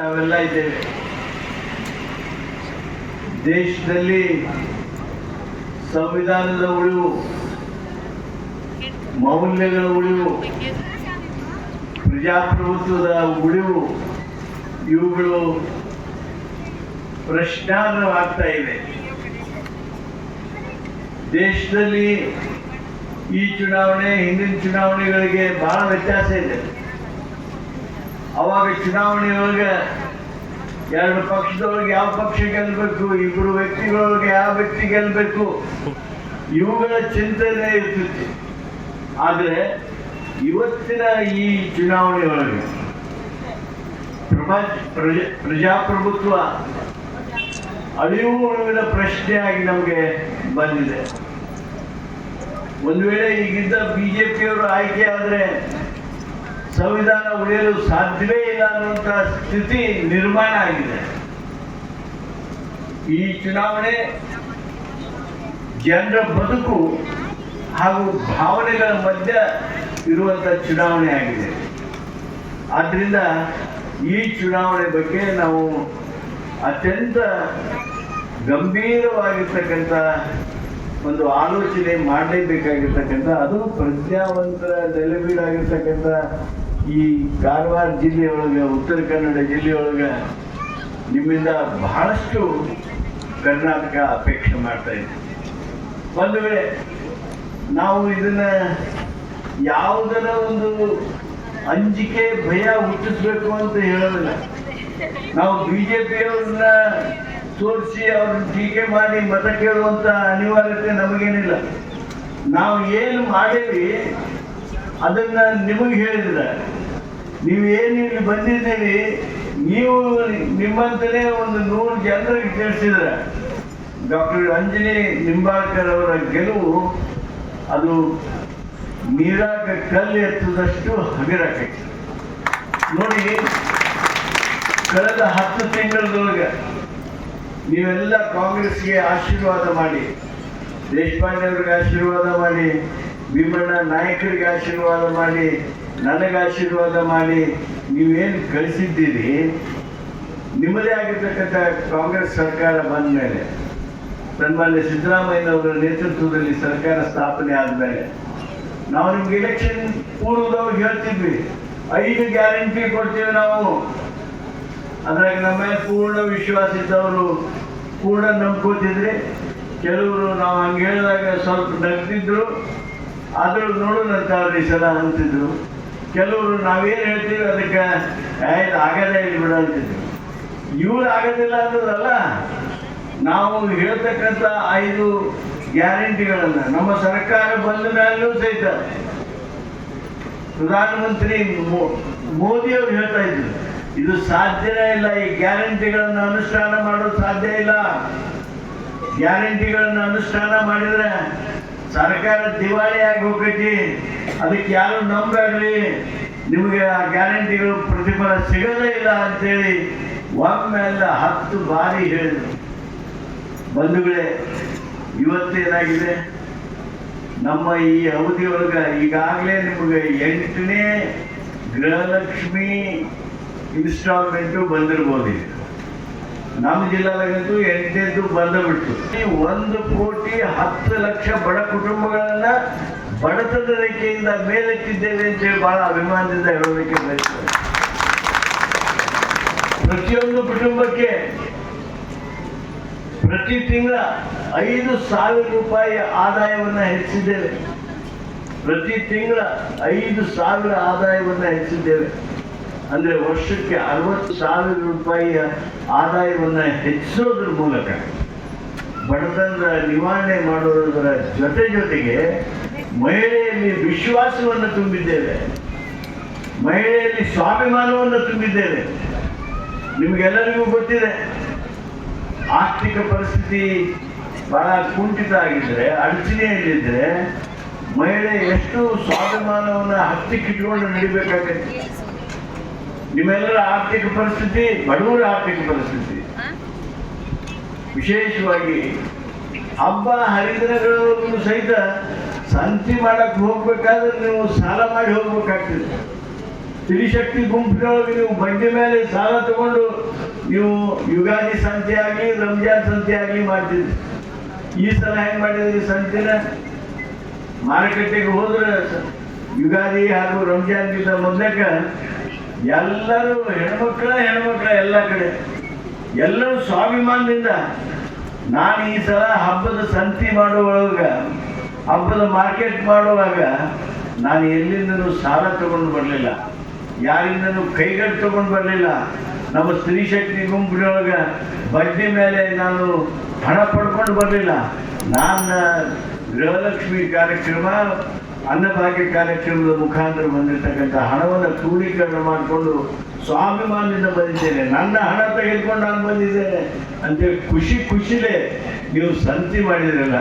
ನಾವೆಲ್ಲ ಇದ್ದೇವೆ. ದೇಶದಲ್ಲಿ ಸಂವಿಧಾನದ ಉಳಿವು, ಮೌಲ್ಯಗಳ ಉಳಿವು, ಪ್ರಜಾಪ್ರಭುತ್ವದ ಉಳಿವು, ಇವುಗಳು ಪ್ರಶ್ನಾರ್ಹವಾಗ್ತಾ ಇವೆ. ದೇಶದಲ್ಲಿ ಈ ಚುನಾವಣೆ, ಹಿಂದಿನ ಚುನಾವಣೆಗಳಿಗೆ ಬಹಳ ವ್ಯತ್ಯಾಸ ಇದೆ. ಅವಾಗ ಚುನಾವಣೆ ಒಳಗೆ ಎರಡು ಪಕ್ಷದೊಳಗೆ ಯಾವ ಪಕ್ಷ ಗೆಲ್ಲಬೇಕು ಇಬ್ಬರು ವ್ಯಕ್ತಿಗಳೊಳಗೆ ಯಾವ ವ್ಯಕ್ತಿ ಗೆಲ್ಲಬೇಕು ಇವುಗಳ ಚಿಂತನೆ ಇರ್ತಿತ್ತು. ಆದರೆ ಇವತ್ತಿನ ಈ ಚುನಾವಣೆಯೊಳಗೆ ಪ್ರಜ ಪ್ರಜಾಪ್ರಭುತ್ವ ಅಳಿವು ಪ್ರಶ್ನೆ ಪ್ರಶ್ನೆಯಾಗಿ ನಮಗೆ ಬಂದಿದೆ. ಒಂದು ವೇಳೆ ಈಗಿದ್ದ ಬಿಜೆಪಿಯವರು ಆಯ್ಕೆ ಆದರೆ ಸಂವಿಧಾನ ಉಳಿಯಲು ಸಾಧ್ಯವೇ ಇಲ್ಲ ಅನ್ನುವಂತಹ ಸ್ಥಿತಿ ನಿರ್ಮಾಣ ಆಗಿದೆ. ಈ ಚುನಾವಣೆ ಜನರ ಬದುಕು ಹಾಗೂ ಭಾವನೆಗಳ ಮಧ್ಯ ಇರುವಂತ ಚುನಾವಣೆ ಆಗಿದೆ. ಆದ್ರಿಂದ ಈ ಚುನಾವಣೆ ಬಗ್ಗೆ ನಾವು ಅತ್ಯಂತ ಗಂಭೀರವಾಗಿರ್ತಕ್ಕಂಥ ಒಂದು ಆಲೋಚನೆ ಮಾಡಲೇಬೇಕಾಗಿರ್ತಕ್ಕಂಥ, ಅದು ಪ್ರಜ್ಞಾವಂತರ ನೆಲೆಬೀಡಾಗಿರ್ತಕ್ಕಂಥ ಈ ಕಾರವಾರ ಜಿಲ್ಲೆಯೊಳಗೆ, ಉತ್ತರ ಕನ್ನಡ ಜಿಲ್ಲೆಯೊಳಗೆ ನಿಮ್ಮಿಂದ ಬಹಳಷ್ಟು ಕರ್ನಾಟಕ ಅಪೇಕ್ಷೆ ಮಾಡ್ತಾ ಇದೆ. ಒಂದು ವೇಳೆ ನಾವು ಇದನ್ನ ಯಾವುದರ ಒಂದು ಅಂಜಿಕೆ ಭಯ ಹುಟ್ಟಿಸ್ಬೇಕು ಅಂತ ಹೇಳೋದಿಲ್ಲ. ನಾವು ಬಿಜೆಪಿಯವ್ರನ್ನ ತೋರಿಸಿ ಅವ್ರನ್ನ ಟೀಕೆ ಮಾಡಿ ಮತ ಕೇಳುವಂತ ಅನಿವಾರ್ಯತೆ ನಮಗೇನಿಲ್ಲ. ನಾವು ಏನು ಮಾಡೇವಿ ಅದನ್ನ ನಿಮಗೆ ಹೇಳಿದ್ರೆ. ನೀವು ಏನು ಇಲ್ಲಿ ಬಂದಿದ್ದೀರಿ, ನೀವು ನಿಮ್ಮಂತಲೇ ಒಂದು ನೂರು ಜನರಿಗೆ ತಿಳಿಸಿದ್ರೆ. ಡಾಕ್ಟರ್ ಅಂಜನಿ ನಿಂಬಾಳ್ಕರ್ ಅವರ ಗೆಲುವು ಅದು ನೀರಾಗ ಕಲ್ಲು ಎತ್ತದಷ್ಟು ಹಗರಾಕೈತಿ ನೋಡಿ, ಕಳೆದ ಹತ್ತು ತಿಂಗಳದೊಳಗೆ ನೀವೆಲ್ಲ ಕಾಂಗ್ರೆಸ್ಗೆ ಆಶೀರ್ವಾದ ಮಾಡಿ, ದೇಶಪಾಂಡೆ ಅವ್ರಿಗೆ ಆಶೀರ್ವಾದ ಮಾಡಿ, ಭೀಮಣ್ಣ ನಾಯಕರಿಗೆ ಆಶೀರ್ವಾದ ಮಾಡಿ, ನನಗೆ ಆಶೀರ್ವಾದ ಮಾಡಿ, ನೀವೇನು ಕಳಿಸಿದ್ದೀರಿ? ನಿಮ್ಮದೇ ಆಗಿರ್ತಕ್ಕಂಥ ಕಾಂಗ್ರೆಸ್ ಸರ್ಕಾರ ಬಂದ ಮೇಲೆ ಸನ್ಮಾನ್ಯ ಸಿದ್ದರಾಮಯ್ಯನವರ ನೇತೃತ್ವದಲ್ಲಿ ಸರ್ಕಾರ ಸ್ಥಾಪನೆ ಆದಮೇಲೆ ನಾವು ನಿಮ್ಗೆ ಎಲೆಕ್ಷನ್ ಪೂರ್ವದವ್ರಿಗೆ ಹೇಳ್ತಿದ್ವಿ, ಐದು ಗ್ಯಾರಂಟಿ ಕೊಡ್ತೀವಿ ನಾವು. ಅದ್ರಾಗ ನಮ್ಮ ಪೂರ್ಣ ವಿಶ್ವಾಸ ಇದ್ದವರು ಪೂರ್ಣ ನಂಬ್ಕೋತಿದ್ರಿ ಕೆಲವರು ನಾವು ಹಂಗೆ ಹೇಳಿದಾಗ ಸ್ವಲ್ಪ ನಗ್ತಿದ್ರು ಆದರೂ ನೋಡೋಣಂತ ಈ ಸಲ ಅಂತಿದ್ರು. ಕೆಲವರು ನಾವೇನು ಹೇಳ್ತೀವಿ ಅದಕ್ಕೆ ಆಯ್ತು ಆಗದೇ ಇಲ್ಲ ಅಂತಿದ್ರು. ಇವ್ರು ಆಗೋದಿಲ್ಲ ಅನ್ನೋದಲ್ಲ ನಾವು ಹೇಳ್ತಕ್ಕಂಥ ಐದು ಗ್ಯಾರಂಟಿಗಳನ್ನು ನಮ್ಮ ಸರ್ಕಾರ ಬಂದ ಮೇಲೂ ಸಹಿತ. ಪ್ರಧಾನಮಂತ್ರಿ ಮೋದಿಯವರು ಹೇಳ್ತಾ ಇದ್ರು ಇದು ಸಾಧ್ಯನೇ ಇಲ್ಲ. ಈ ಗ್ಯಾರಂಟಿಗಳನ್ನು ಅನುಷ್ಠಾನ ಮಾಡೋದು ಸಾಧ್ಯ ಇಲ್ಲ. ಗ್ಯಾರಂಟಿಗಳನ್ನು ಅನುಷ್ಠಾನ ಮಾಡಿದ್ರೆ ಸರ್ಕಾರ ದಿವಾಳಿ ಆಗಿ ಹೋಗ್ತೈತಿ ಅದಕ್ಕೆ ಯಾರು ನಂಬಾಗ್ಲಿ? ನಿಮಗೆ ಆ ಗ್ಯಾರಂಟಿಗಳು ಪ್ರತಿಫಲ ಸಿಗೋದೇ ಇಲ್ಲ ಅಂತೇಳಿ ಒಮ್ಮೆಲ್ಲ ಹತ್ತು ಬಾರಿ ಹೇಳಿದ್ರು. ಬಂಧುಗಳೇ ಇವತ್ತೇನಾಗಿದೆ ನಮ್ಮ ಈ ಅವಧಿಯೊಳಗೆ ಈಗಾಗಲೇ ನಿಮಗೆ ಎಂಟನೇ ಗೃಹಲಕ್ಷ್ಮಿ ಇನ್ಸ್ಟಾಲ್ಮೆಂಟು ಬಂದಿರ್ಬೋದು ನಮ್ಮ ಜಿಲ್ಲಾದಾಗಂತೂ ಎಂಟನೇದು ಬಂದಬಿಡ್ತು ಈ ಒಂದು ಕೋಟಿ ಹತ್ತು ಲಕ್ಷ ಬಡ ಕುಟುಂಬಗಳನ್ನ ಬಡತನ ರೇಖೆಯಿಂದ ಮೇಲೆತ್ತಿದ್ದೇವೆ ಅಂತೇಳಿ ಬಹಳ ಅಭಿಮಾನದಿಂದ ಹೇಳೋದಕ್ಕೆ ಪ್ರತಿಯೊಂದು ಕುಟುಂಬಕ್ಕೆ ಪ್ರತಿ ತಿಂಗಳ ಐದು ಸಾವಿರ ರೂಪಾಯಿ ಆದಾಯವನ್ನ ಹೆಚ್ಚಿದ್ದೇವೆ. ಪ್ರತಿ ತಿಂಗಳ ಐದು ಸಾವಿರ ಆದಾಯವನ್ನ ಹೆಚ್ಚಿದ್ದೇವೆ. ಅಂದ್ರೆ ವರ್ಷಕ್ಕೆ ಅರವತ್ತು ಸಾವಿರ ರೂಪಾಯಿಯ ಆದಾಯವನ್ನ ಹೆಚ್ಚಿಸೋದ್ರ ಮೂಲಕ ಬಡತನ ನಿವಾರಣೆ ಮಾಡೋದರ ಜೊತೆ ಜೊತೆಗೆ ಮಹಿಳೆಯಲ್ಲಿ ವಿಶ್ವಾಸವನ್ನು ತುಂಬಿದ್ದೇವೆ. ಮಹಿಳೆಯಲ್ಲಿ ಸ್ವಾಭಿಮಾನವನ್ನು ತುಂಬಿದ್ದೇವೆ. ನಿಮಗೆಲ್ಲರಿಗೂ ಗೊತ್ತಿದೆ, ಆರ್ಥಿಕ ಪರಿಸ್ಥಿತಿ ಬಹಳ ಕುಂಠಿತ ಆಗಿದ್ರೆ ಅಡಚಣೆಯಲ್ಲಿದ್ದರೆ ಮಹಿಳೆ ಎಷ್ಟು ಸ್ವಾಭಿಮಾನವನ್ನು ಹತ್ತಿಕ್ಕಿಟ್ಕೊಂಡು ನಡಿಬೇಕಾಗತ್ತೆ. ನಿಮ್ಮೆಲ್ಲರ ಆರ್ಥಿಕ ಪರಿಸ್ಥಿತಿ ಬಡವರ ಆರ್ಥಿಕ ಪರಿಸ್ಥಿತಿ. ವಿಶೇಷವಾಗಿ ಹಬ್ಬ ಹರಿದಿನಗಳು ಸಹಿತ ಸಂತಿ ಮಾಡಕ್ ಹೋಗ್ಬೇಕಾದ್ರೆ ನೀವು ಸಾಲ ಮಾಡಿ ಹೋಗ್ಬೇಕಾಗ್ತದೆ. ಸ್ತ್ರೀಶಕ್ತಿ ಗುಂಪಿನೊಳಗೆ ನೀವು ಬಡ್ಡಿ ಮೇಲೆ ಸಾಲ ತಗೊಂಡು ನೀವು ಯುಗಾದಿ ಸಂತೆ ಆಗಲಿ ರಂಜಾನ್ ಸಂತೆ ಆಗಲಿ ಮಾಡ್ತಿದ್ರಿ. ಈ ಸಲ ಹೆಂಗ್ ಮಾಡಿದ್ರಿ ಸಂತೆನ? ಮಾರುಕಟ್ಟೆಗೆ ಹೋದ್ರೆ ಯುಗಾದಿ ಹಾಗೂ ರಂಜಾನ್ಗಿಂತ ಮೊದಲಕ್ಕ ಎಲ್ಲರೂ ಹೆಣ್ಮಕ್ಳ ಹೆಣ್ಮಕ್ಳ ಎಲ್ಲ ಕಡೆ. ಎಲ್ಲರೂ ಸ್ವಾಭಿಮಾನದಿಂದ ನಾನು ಈ ಸಲ ಹಬ್ಬದ ಸಂತಿ ಮಾಡುವಾಗ, ಹಬ್ಬದ ಮಾರ್ಕೆಟ್ ಮಾಡುವಾಗ ನಾನು ಎಲ್ಲಿಂದನೂ ಸಾಲ ತಗೊಂಡು ಬರಲಿಲ್ಲ. ಯಾರಿಂದನೂ ಕೈಗಟ್ಟು ತಗೊಂಡು ಬರಲಿಲ್ಲ. ನಮ್ಮ ಸ್ತ್ರೀ ಶಕ್ತಿ ಗುಂಪಿನೊಳಗೆ ಬಡ್ಡಿ ಮೇಲೆ ನಾನು ಹಣ ಪಡ್ಕೊಂಡು ಬರಲಿಲ್ಲ. ನಾನು ಗೃಹಲಕ್ಷ್ಮಿ ಕಾರ್ಯಕ್ರಮ ಅನ್ನಭಾಗ್ಯ ಕಾರ್ಯಕ್ರಮದ ಮುಖಾಂತರ ಬಂದಿರತಕ್ಕಂಥ ಹಣವನ್ನು ಕ್ರೋಢೀಕರಣ ಮಾಡಿಕೊಂಡು ಸ್ವಾಭಿಮಾನದಿಂದ ಬಂದಿದ್ದೇನೆ. ನನ್ನ ಹಣ ತೆಗೆದುಕೊಂಡು ನಾನು ಬಂದಿದ್ದೇನೆ. ಅಂತೇಳಿ ಖುಷಿ ಖುಷಿಲೇ ನೀವು ಸಂತಿ ಮಾಡಿದ್ರಲ್ಲ